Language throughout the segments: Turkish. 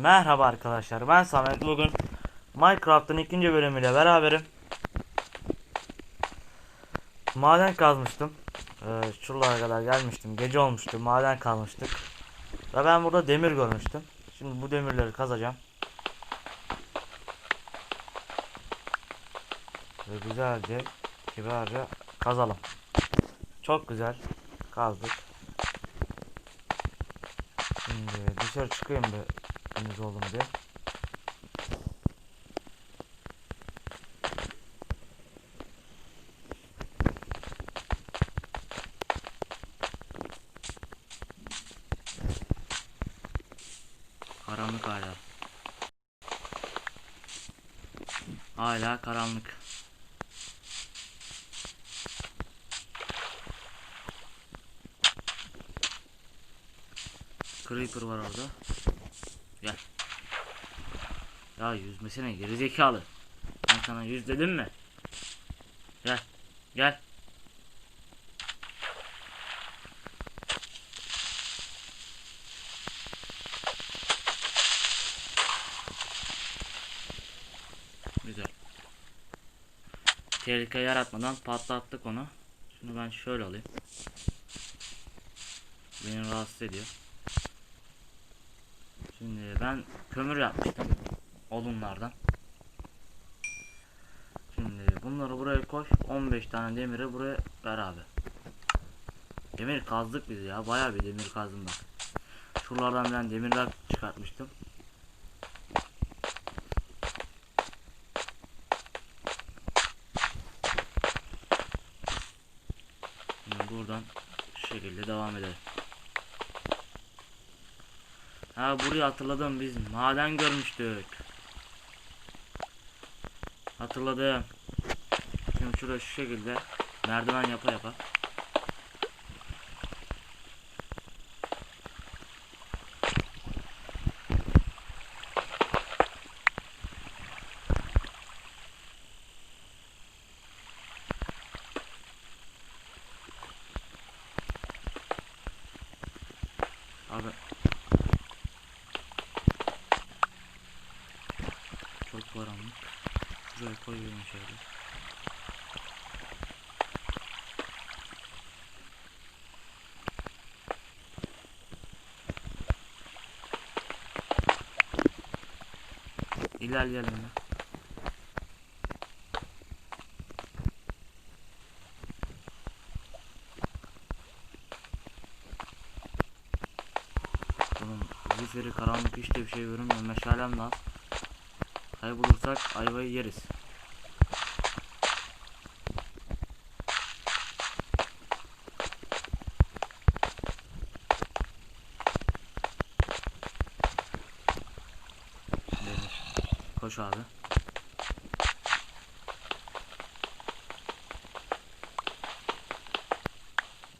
Merhaba arkadaşlar ben Samet. Bugün Minecraft'ın ikinci bölümüyle beraberim. Maden kazmıştım. Ee, Şuralara kadar gelmiştim. Gece olmuştu maden kazmıştık. Ve ben burada demir görmüştüm. Şimdi bu demirleri kazacağım. Ve güzelce kibarca kazalım. Çok güzel. Kazdık. Şimdi dışarı çıkayım bir temiz oldum diye. Karanlık hala. Hala karanlık. Creeper var orada. Gel. Ya yüzmesene gerizekalı. Ben sana yüz dedim mi? Gel. Gel. Güzel. Tehlike yaratmadan patlattık onu. Şunu ben şöyle alayım. Beni rahatsız ediyor. Şimdi ben kömür yapmıştım odunlardan. Şimdi bunları buraya koy. 15 tane demiri buraya ver abi. Demir kazdık biz ya. Bayağı bir demir kazdım bak. Şuralardan ben demirler çıkartmıştım. Şimdi buradan şu şekilde devam edelim. Ha burayı hatırladım biz maden görmüştük. Hatırladım. Şimdi şurada şu şekilde merdiven yapa yapa. Abi Çok karanlık. Şuraya koyuyorum şöyle. İlerleyelim mi? Bunun zifiri karanlık hiç de bir şey görünmüyor. Meşalem az. Kaybolursak ayvayı yeriz. Koş abi.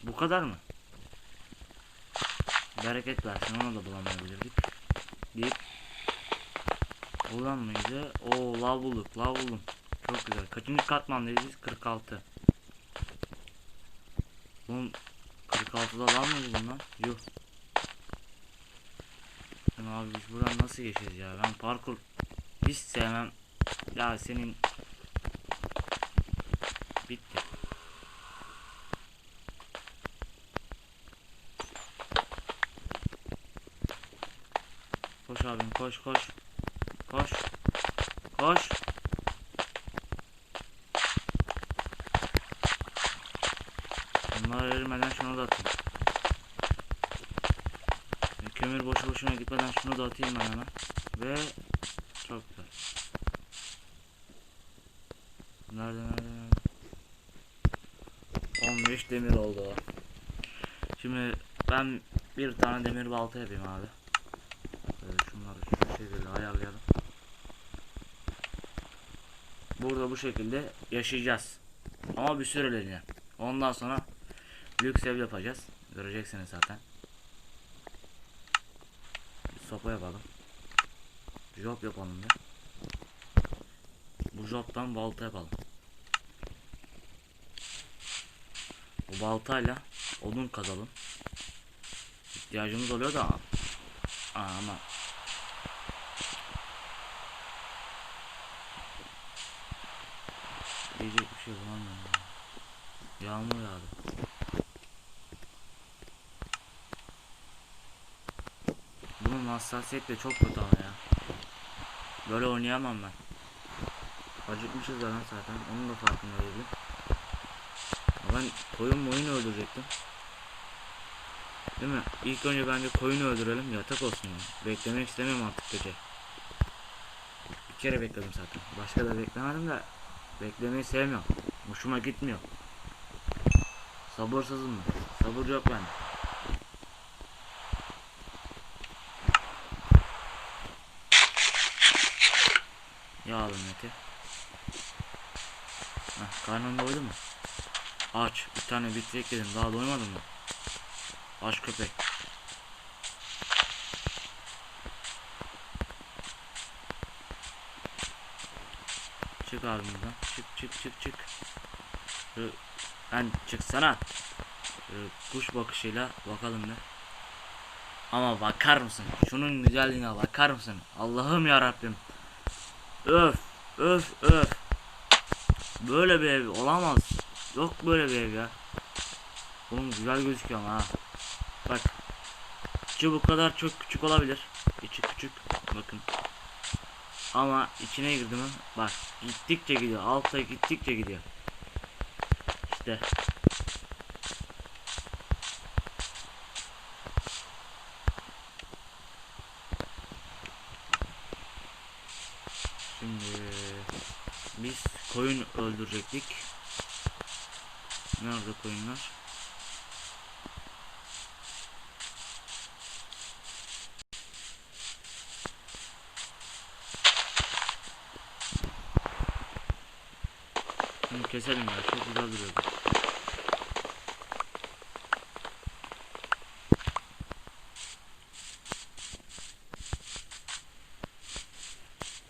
Bu kadar mı? Bereket versin onu da bulamayabilirdik. Deyip Buradan mıydı? Oo lav bulduk lav buldum. Çok güzel. Kaçıncı katmandayız biz? 46. Oğlum 46'da lav mı buldum lan? Yuh. Abi biz buradan nasıl geçeceğiz ya? Ben parkur hiç sevmem. Ya senin bitti. Koş abim koş koş. Koş. Koş. Bunlar erimeden şunu da atayım. E, Kömür boşu boşuna gitmeden şunu da atayım ben hemen. Ve çok güzel. Nerede nerede nerede? 15 demir oldu. Şimdi ben bir tane demir balta yapayım abi. Böyle şunları şu şekilde ayarlayalım. Burada bu şekilde yaşayacağız. Ama bir süreliğine. Ondan sonra lüks ev yapacağız. Göreceksiniz zaten. Bir sopa yapalım. Job yapalım da. Bu job'tan balta yapalım. Bu baltayla odun kazalım. İhtiyacımız oluyor da Aa, ama Şey bulamıyorum. ya. Yağmur yağdı. Bunun hassasiyet de çok kötü ama ya. Böyle oynayamam ben. Acıkmışız lan zaten. Onun da farkında değilim. Ben koyun oyun öldürecektim. Değil mi? İlk önce bence koyunu öldürelim yatak olsun yani. Beklemek istemiyorum artık gece. Bir kere bekledim zaten. Başka da beklemedim de beklemeyi sevmiyorum. Hoşuma gitmiyor. Sabırsızım ben. Sabır yok bende. Yağlı eti. Heh, karnın doydu mu? Aç. Bir tane bitirek yedim. Daha doymadın mı? Aç köpek. Çık buradan. Çık çık çık çık. Lan çıksana. Şu kuş bakışıyla bakalım ne. Ama bakar mısın? Şunun güzelliğine bakar mısın? Allah'ım ya Rabbim. Öf öf öf. Böyle bir ev olamaz. Yok böyle bir ev ya. Oğlum güzel gözüküyor ama ha. Bak. İçi bu kadar çok küçük olabilir. İçi küçük. Bakın. Ama içine girdi mi? Bak. Gittikçe gidiyor. Altta gittikçe gidiyor. İşte. Şimdi biz koyun öldürecektik. Nerede koyunlar? Bunu keselim ya çok güzel duruyordu.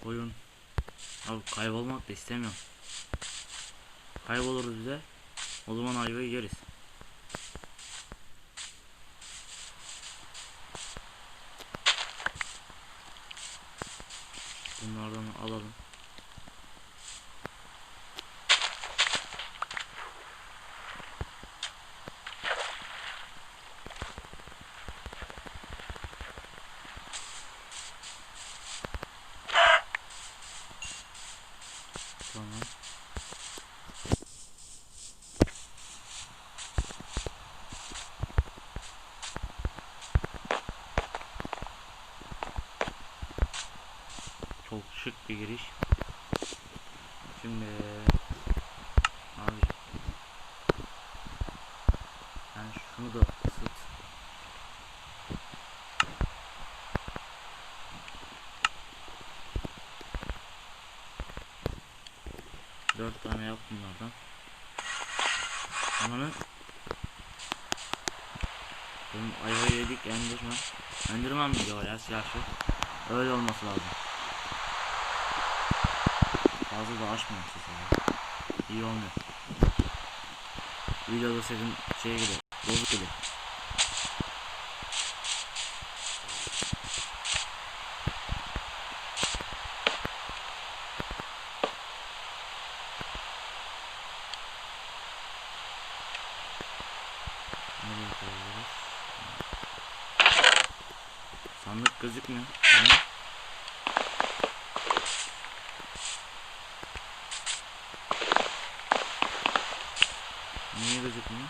Koyun. Abi kaybolmak da istemiyorum. Kayboluruz bize. O zaman ayvayı yeriz. Tamam. Çok şık bir giriş. Şimdi abi ben şunu da ısıt. Ananı Benim ayvayı yedik Enderman. Enderman mıydı o ya siyah şey? Öyle olması lazım. Fazla da açmayın siz ya. İyi olmuyor. Videoda sesin şey gibi, bozuk gibi. Nereye koyabiliriz? Sandık gözükmüyor. Hı? Niye gözükmüyor?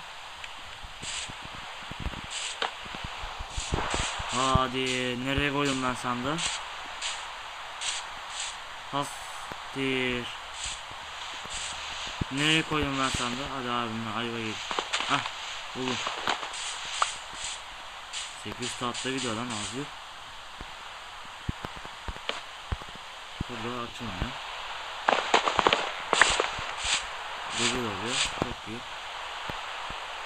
Hadi nereye koydum ben sandığı? Hastir. Nereye koydum ben sandığı? Hadi abimle ayva git. Ah buldum. 8 saatte video lan az yok. Burada açılma ya. Güzel oluyor. Çok iyi. Ha, şunu ya şöyle koy. Tamam mı? İşte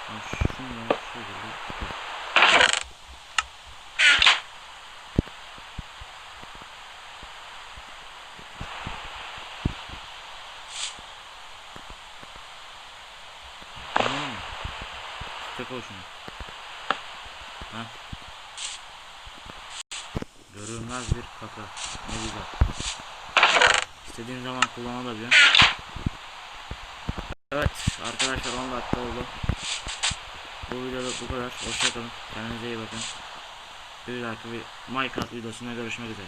koy şunu. Ha. Görünmez bir kapı. Ne güzel. İstediğin zaman kullanılabiliyor. Evet arkadaşlar 10 dakika oldu. Bu videoda bu kadar. Hoşçakalın. Kendinize iyi bakın. Bir dahaki bir Minecraft videosunda görüşmek üzere.